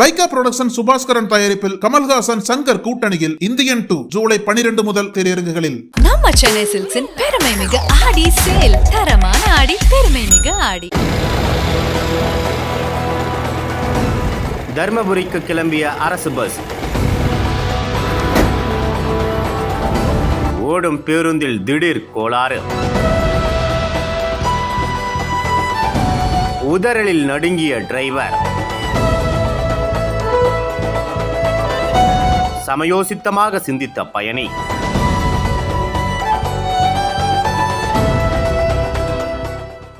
Lyca production Subaskaran தயாரிப்பில் கமல்ஹாசன் சங்கர் கூட்டணியில் Indian two July பனிரெண்டு முதல் திரையரங்குகளில். நம்ம சென்னை சில்க்ஸின் பெருமை மிகு ஆடி சேல் தரமான ஆடி பெருமை மிகு ஆடி. தர்மபுரிக்கு கிளம்பிய அரசு பஸ் ஓடும் பேருந்தில் திடீர் கோளாறு. உதறலில் நடுங்கிய டிரைவர் சமயோசித்தமாக சிந்தித்த பயணி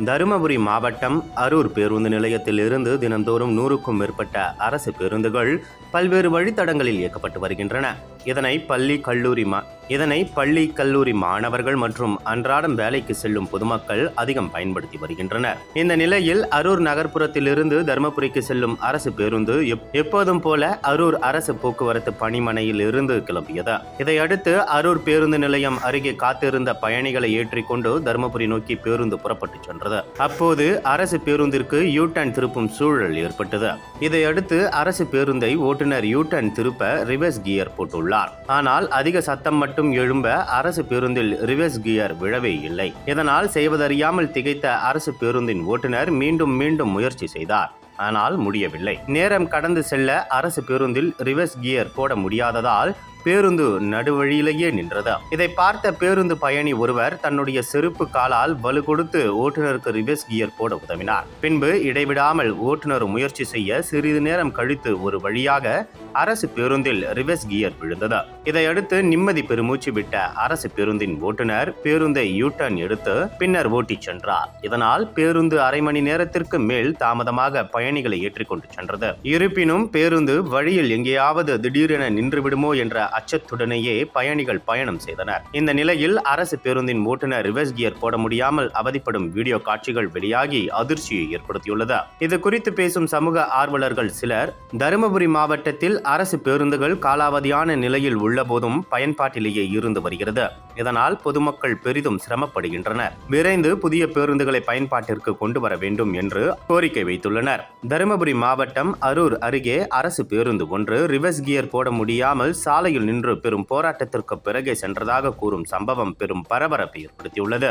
தருமபுரி மாவட்டம் அரூர் பேருந்து நிலையத்தில் இருந்து தினந்தோறும் நூறுக்கும் மேற்பட்ட அரசு பேருந்துகள் பல்வேறு வழித்தடங்களில் இயக்கப்பட்டு வருகின்றன. இதனை பள்ளி கல்லூரி மா இதனை பள்ளி கல்லூரி மாணவர்கள் மற்றும் அன்றாடம் வேலைக்கு செல்லும் பொதுமக்கள் அதிகம் பயன்படுத்தி வருகின்றனர். இந்த நிலையில் அரூர் நகர்ப்புறத்திலிருந்து தருமபுரிக்கு செல்லும் அரசு பேருந்து எப்- எப்போதும் போல அரூர் அரசு போக்குவரத்து பணிமனையில் இருந்து கிளம்பியது. இதையடுத்து அரூர் பேருந்து நிலையம் அருகே காத்திருந்த பயணிகளை ஏற்றிக்கொண்டு தருமபுரி நோக்கி பேருந்து புறப்பட்டு சென்றது. அப்போது அரசு பேருந்திற்கு யூ டர்ன் திருப்பும் சூழல் ஏற்பட்டது. இதையடுத்து அரசு பேருந்தை ஓட்டுநர் யூ டர்ன் திருப்ப ரிவர்ஸ் கியர் போட்டுள்ளார். ஆனால் அதிக சத்தம் மட்டும் எழும்ப அரசு பேருந்தில் ரிவர்ஸ் கியர் விழவே இல்லை. இதனால் செய்வதறியாமல் திகைத்த அரசு பேருந்தின் ஓட்டுநர் மீண்டும் மீண்டும் முயற்சி செய்தார். ஆனால் முடியவில்லை. நேரம் கடந்து செல்ல அரசு பேருந்தில் ரிவர்ஸ் கியர் போட முடியாததால் பேருந்து நடுவழியிலேயே நின்றது. இதை பார்த்த பேருந்து பயணி ஒருவர் தன்னுடைய செருப்பு காலால் வலு கொடுத்து ஓட்டுநருக்கு ரிவர்ஸ் கியர் போட உதவினார். பின்பு இடைவிடாமல் ஓட்டுநர் முயற்சி செய்ய சிறிது நேரம் கழித்து ஒரு வழியாக அரசு பேருந்தில் ரிவர்ஸ் கியர் விழுந்தது. இதையடுத்து நிம்மதி பெருமூச்சு விட்ட அரசு பேருந்தின் ஓட்டுநர் பேருந்தை யூட்டர்ன் எடுத்து பின்னர் ஓட்டிச் சென்றார். இதனால் பேருந்து அரை மணி நேரத்திற்கு மேல் தாமதமாக பயணிகளை ஏற்றிக்கொண்டு சென்றது. இருப்பினும் பேருந்து வழியில் எங்கேயாவது திடீரென நின்றுவிடுமோ என்ற அச்சத்துடனேயே பயணிகள் பயணம் செய்தனர். இந்த நிலையில் அரசு பேருந்தின் ஓட்டுநர் ரிவர்ஸ் கியர் போட முடியாமல் அவதிப்படும் வீடியோ காட்சிகள் வெளியாகி அதிர்ச்சியை ஏற்படுத்தியுள்ளது. இது குறித்து பேசும் சமூக ஆர்வலர்கள் சிலர் தருமபுரி மாவட்டத்தில் அரசு பேருந்துகள் காலாவதியான நிலையில் உள்ளபோதும் பயன்பாட்டிலேயே இருந்து வருகிறது. இதனால் பொதுமக்கள் பெரிதும் சிரமப்படுகின்றனர். விரைந்து புதிய பேருந்துகளை பயன்பாட்டிற்கு கொண்டு வர வேண்டும் என்று கோரிக்கை வைத்துள்ளனர். தருமபுரி மாவட்டம் அரூர் அருகே அரசு பேருந்து ஒன்று ரிவர்ஸ் கியர் போட முடியாமல் சாலையில் நின்று பெரும் போராட்டத்திற்கு பிறகே சென்றதாக கூறும் சம்பவம் பெரும் பரபரப்பை ஏற்படுத்தியுள்ளது.